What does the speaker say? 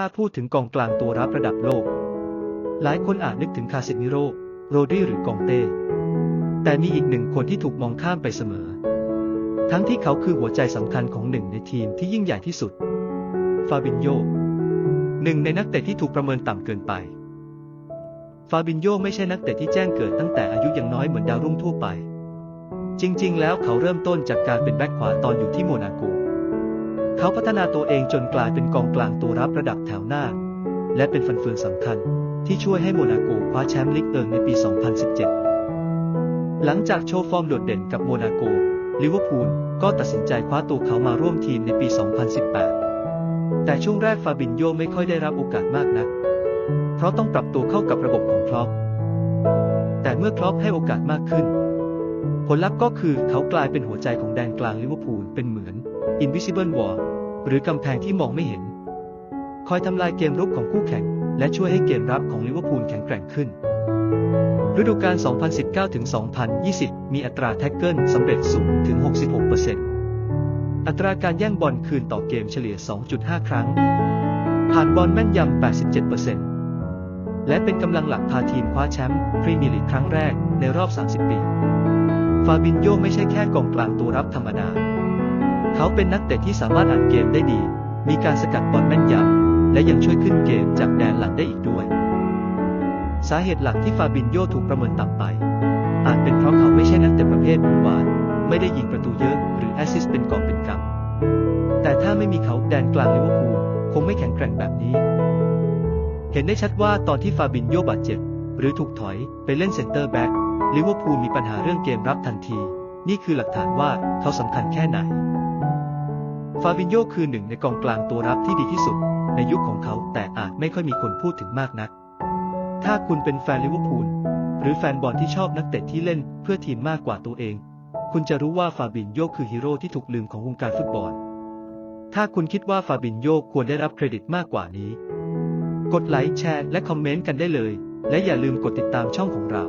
ถ้าพูดถึงกองกลางตัวรับระดับโลก หลายคนอาจนึกถึงคาเซมิโร่โรดริหรือกองเต้ แต่มีอีกหนึ่งคนที่ถูกมองข้ามไปเสมอ ทั้งที่เขาคือหัวใจสำคัญของหนึ่งในทีมที่ยิ่งใหญ่ที่สุด ฟาบินโยหนึ่งในนักเตะที่ถูกประเมินต่ำเกินไป ฟาบินโยไม่ใช่นักเตะที่แจ้งเกิดตั้งแต่อายุยังน้อยเหมือนดาวรุ่งทั่วไป จริง ๆ แล้วเขาเริ่มต้นจากการเป็นแบ็คขวาตอนอยู่ที่โมนาโก เขาพัฒนาตัวเองจนกลายเป็นกองกลางตัวรับระดับแถวหน้า และเป็นฟันเฟืองสำคัญที่ช่วยให้โมนาโกคว้าแชมป์ลีกเอิงในปี 2017 หลังจากโชว์ฟอร์มโดดเด่นกับโมนาโก ลิเวอร์พูลก็ตัดสินใจคว้าตัวเขามาร่วมทีมในปี 2018 แต่ช่วงแรกฟาบินโยไม่ค่อยได้รับโอกาสมากนัก เพราะต้องปรับตัวเข้ากับระบบของคลอปแต่เมื่อคลอปให้โอกาสมากขึ้น ผลลัพธ์ก็คือเขากลายเป็นหัวใจของแดนกลางลิเวอร์พูลเป็นเหมือน Invisible Wall หรือกำแพงที่มองไม่เห็น คอยทำลายเกมรุกของคู่แข่ง และช่วยให้เกมรับของลิเวอร์พูลแข็งแกร่งขึ้น ฤดูกาล 2019-2020 มีอัตราแท็กเกิลสำเร็จสูงถึง 66%อัตราการแย่งบอลคืนต่อเกมเฉลี่ย 2.5 ครั้ง ผ่านบอลแม่นยำ 87% และเป็นกำลังหลักพาทีมคว้าแชมป์พรีเมียร์ลีกครั้งแรกในรอบ 30 ปี ฟาบินโยไม่ใช่แค่กองกลางตัวรับธรรมดา เขาเป็นนักเตะที่สามารถอ่านเกมได้ดี มีการสกัดบอลแม่นยำ และยังช่วยขึ้นเกมจากแดนหลังได้อีกด้วย สาเหตุหลักที่ฟาบินโยถูกประเมินต่ำไป อาจเป็นเพราะเขาไม่ใช่นักเตะประเภทหวานหวาน ไม่ได้ยิงประตูเยอะหรือแอสซิสต์เป็นกอบเป็นกำแต่ถ้าไม่มีเขาแดนกลางลิเวอร์พูลคงไม่แข็งแกร่งแบบนี้ เห็นได้ชัดว่าตอนที่ฟาบินโยบาดเจ็บ หรือถูกถอยไปเล่นเซนเตอร์แบ็กลิเวอร์พูลมีปัญหาเรื่องเกมรับทันที นี่คือหลักฐานว่าเขาสำคัญแค่ไหน ฟาบินโยคือหนึ่งในกองกลางตัวรับที่ดีที่สุด ในยุคของเขาแต่อาจไม่ค่อยมีคนพูดถึงมากนัก ถ้าคุณเป็นแฟนลิเวอร์พูลหรือแฟนบอลที่ชอบนักเตะที่เล่นเพื่อทีมมากกว่าตัวเอง คุณจะรู้ว่าฟาบินโยคือฮีโร่ที่ถูกลืมของวงการฟุตบอล ถ้าคุณคิดว่าฟาบินโยควรได้รับเครดิตมากกว่านี้ กดไลค์แชร์และคอมเมนต์กันได้เลย และอย่าลืมกดติดตามช่องของเรา